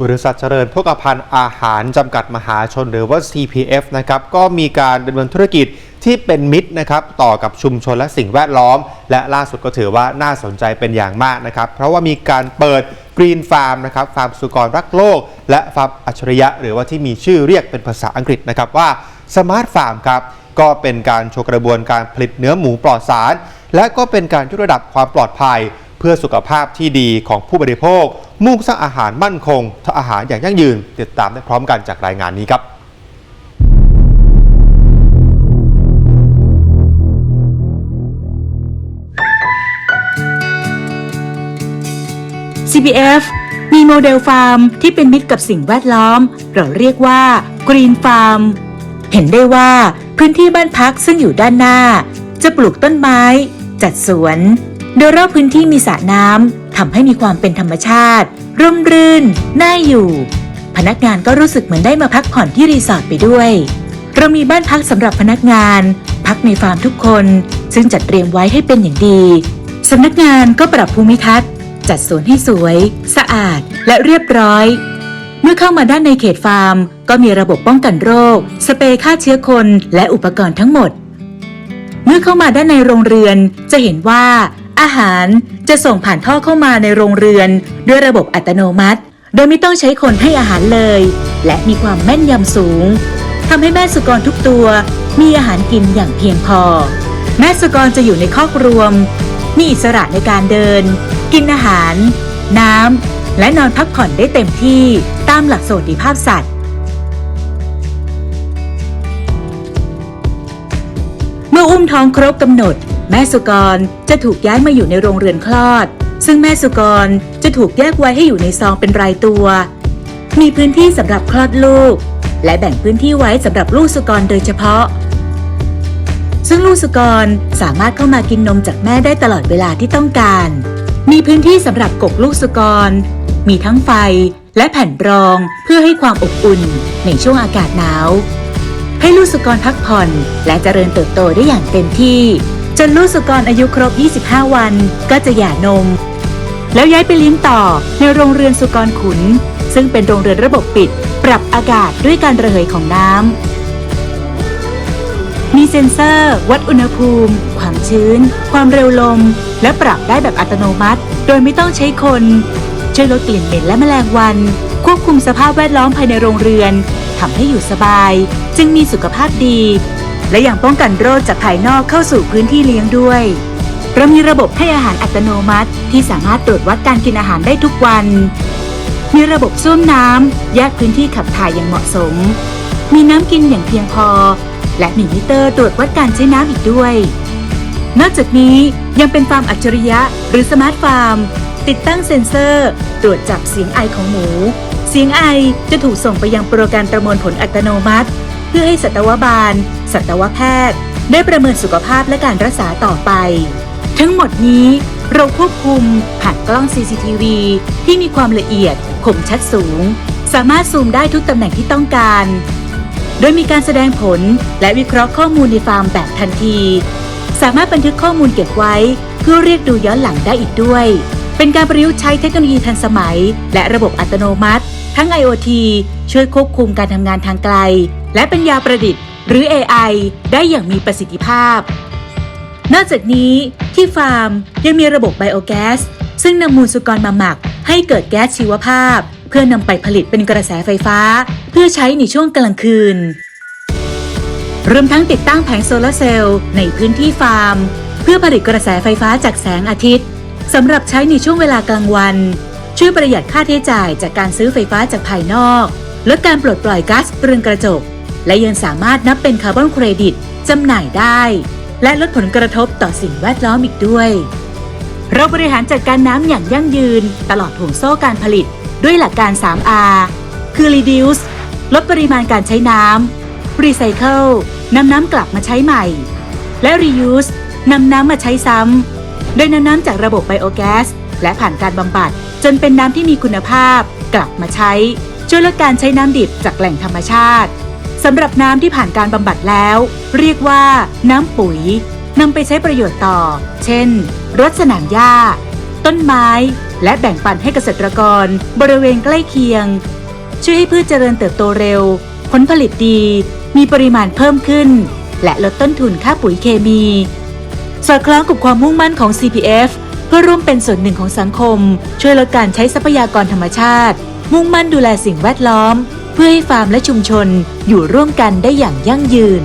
บริษัทเจริญพกพันธ์อาหารจำกัดมหาชนหรือว่า CPF นะครับก็มีการดำเนินธุรกิจที่เป็นมิตรนะครับต่อกับชุมชนและสิ่งแวดล้อม และล่าสุดก็ถือว่าน่าสนใจเป็นอย่างมากนะครับ เพราะว่ามีการเปิดกรีนฟาร์มนะครับฟาร์มสุกรรักโลก และฟาร์มอัจฉริยะ หรือว่าที่มีชื่อเรียกเป็นภาษาอังกฤษนะครับว่าสมาร์ทฟาร์มครับก็เป็นการโชว์กระบวนการผลิตเนื้อหมูปลอดสาร และก็เป็นการยกระดับความปลอดภัย เพื่อสุขภาพที่ดีของผู้บริโภค มุ่งสร้างอาหารมั่นคงทำอาหารอย่างยั่งยืน ติดตามได้พร้อมกันจากรายงานนี้ครับ CPF มีโมเดลฟาร์มที่เป็นมิตรกับสิ่งแวดล้อม เราเรียกว่า Green Farm เห็นได้ว่าพื้นที่บ้านพักซึ่งอยู่ด้านหน้า จะปลูกต้นไม้ จัดสวน โดยรอบพื้นที่มีสระน้ำทำให้มีความเป็นธรรมชาติ ร่มรื่น น่าอยู่ พนักงานก็รู้สึกเหมือนได้มาพักผ่อนที่รีสอร์ทไปด้วย เรามีบ้านพักสำหรับพนักงาน พักในฟาร์มทุกคน ซึ่งจัดเตรียมไว้ให้เป็นอย่างดีสำนักงานก็ปรับภูมิทัศน์ จัดสวนให้สวย สะอาด และเรียบร้อย เมื่อเข้ามาด้านในเขตฟาร์ม ก็มีระบบป้องกันโรค สเปรย์ฆ่าเชื้อคนและอุปกรณ์ทั้งหมด เมื่อเข้ามาด้านในโรงเรือนจะเห็นว่า อาหารจะส่งผ่านท่อเข้ามาในโรงเรือน ด้วยระบบอัตโนมัติ โดยไม่ต้องใช้คนให้อาหารเลย และมีความแม่นยำสูงทำให้แม่สุกรทุกตัวมีอาหารกินอย่างเพียงพอ แม่สุกรจะอยู่ในคอกรวม มีอิสระในการเดิน กินอาหาร น้ำ และนอนพักผ่อนได้เต็มที่ตามหลักสวัสดิภาพสัตว์ เมื่ออุ้มท้องครบกำหนด แม่สุกรจะถูกย้ายมาอยู่ในโรงเรือนคลอด ซึ่งแม่สุกรจะถูกแยกไว้ให้อยู่ในซองเป็นรายตัว มีพื้นที่สำหรับคลอดลูก และแบ่งพื้นที่ไว้สำหรับลูกสุกรโดยเฉพาะ ซึ่งลูกสุกรสามารถเข้ามากินนมจากแม่ได้ตลอดเวลาที่ต้องการ มีพื้นที่สำหรับกกลูกสุกร มีทั้งไฟและแผ่นรองเพื่อให้ความอบอุ่นในช่วงอากาศหนาวให้ลูกสุกรพักผ่อนและเจริญเติบโตได้อย่างเต็มที่ จนลูกสุกรอายุครบ 25 วันก็จะหย่านม แล้วย้ายไปเลี้ยงต่อในโรงเรือนสุกรขุน ซึ่งเป็นโรงเรือนระบบปิด ปรับอากาศด้วยการระเหยของน้ำ มีเซ็นเซอร์ วัดอุณหภูมิ ความชื้น ความเร็วลม และปรับได้แบบอัตโนมัติ โดยไม่ต้องใช้คน ช่วยลดกลิ่นเหม็นและแมลงวัน ควบคุมสภาพแวดล้อมภายในโรงเรือนทำให้อยู่สบาย จึงมีสุขภาพดี และยังป้องกันโรคจากภายนอกเข้าสู่พื้นที่เลี้ยงด้วยเรามีระบบให้อาหารอัตโนมัติ ที่สามารถตรวจวัดการกินอาหารได้ทุกวัน มีระบบส้วมน้ำแยกพื้นที่ขับถ่ายอย่างเหมาะสม มีน้ำกินอย่างเพียงพอ และมีมิเตอร์ตรวจวัดการใช้น้ำอีกด้วย นอกจากนี้ยังเป็นฟาร์มอัจฉริยะ หรือสมาร์ทฟาร์ม ติดตั้งเซ็นเซอร์ ตรวจจับเสียงไอของหมู เสียงไอจะถูกส่งไปยังโปรแกรมประมวลผลอัตโนมัติ เพื่อให้สัตวบาล สัตวแพทย์ ได้ประเมินสุขภาพและการรักษาต่อไป ทั้งหมดนี้เราควบคุมผ่านกล้อง CCTV ที่มีความละเอียดคมชัดสูง สามารถซูมได้ทุกตำแหน่งที่ต้องการ โดยมีการแสดงผลและวิเคราะห์ข้อมูลในฟาร์มแบบทันที สามารถบันทึกข้อมูลเก็บไว้ เพื่อเรียกดูย้อนหลังได้อีกด้วย เป็นการประยุกต์ใช้เทคโนโลยีทันสมัย และระบบอัตโนมัติ ทั้ง IoT ช่วยควบคุมการทำงานทางไกล และปัญญาประดิษฐ์ หรือ AI ได้อย่างมีประสิทธิภาพ นอกจากนี้ที่ฟาร์มยังมีระบบไบโอแก๊สซึ่งนำมูลสุกรมาหมัก ให้เกิดแก๊สชีวภาพ เพื่อนำไปผลิตเป็นกระแสไฟฟ้า เพื่อใช้ในช่วงกลางคืนรวมทั้งติดตั้งแผงโซลาร์เซลล์ในพื้นที่ฟาร์ม เพื่อผลิตกระแสไฟฟ้าจากแสงอาทิตย์สำหรับใช้ในช่วงเวลากลางวัน ช่วยประหยัดค่าใช้จ่ายจากการซื้อไฟฟ้าจากภายนอก ลดการปลดปล่อยก๊าซเรือนกระจก และยังสามารถนับเป็นคาร์บอนเครดิตจำหน่ายได้ และลดผลกระทบต่อสิ่งแวดล้อมอีกด้วย เราบริหารจัดการน้ำอย่างยั่งยืน ตลอดห่วงโซ่การผลิตด้วยหลักการ 3R คือ reduce ลดปริมาณการใช้น้ำ recycle นำน้ำกลับมาใช้ใหม่ และ reuse นำน้ำมาใช้ซ้ำ โดยนำน้ำจากระบบไบโอแก๊สและผ่านการบำบัด จนเป็นน้ำที่มีคุณภาพ กลับมาใช้ ช่วยลดการใช้น้ำดิบจากแหล่งธรรมชาติ สำหรับน้ำที่ผ่านการบำบัดแล้ว เรียกว่า น้ำปุ๋ยนำไปใช้ประโยชน์ต่อ เช่น รดสนามหญ้า ต้นไม้ และแบ่งปันให้เกษตรกร บริเวณใกล้เคียง ช่วยให้พืชเจริญเติบโตเร็ว ผลผลิตดี มีปริมาณเพิ่มขึ้น และลดต้นทุนค่าปุ๋ยเคมี สอดคล้องกับความมุ่งมั่นของ CPF เพื่อร่วมเป็นส่วนหนึ่งของสังคม ช่วยลดการใช้ทรัพยากรธรรมชาติ มุ่งมั่นดูแลสิ่งแวดล้อม เพื่อให้ฟาร์มและชุมชนอยู่ร่วมกันได้อย่างยั่งยืน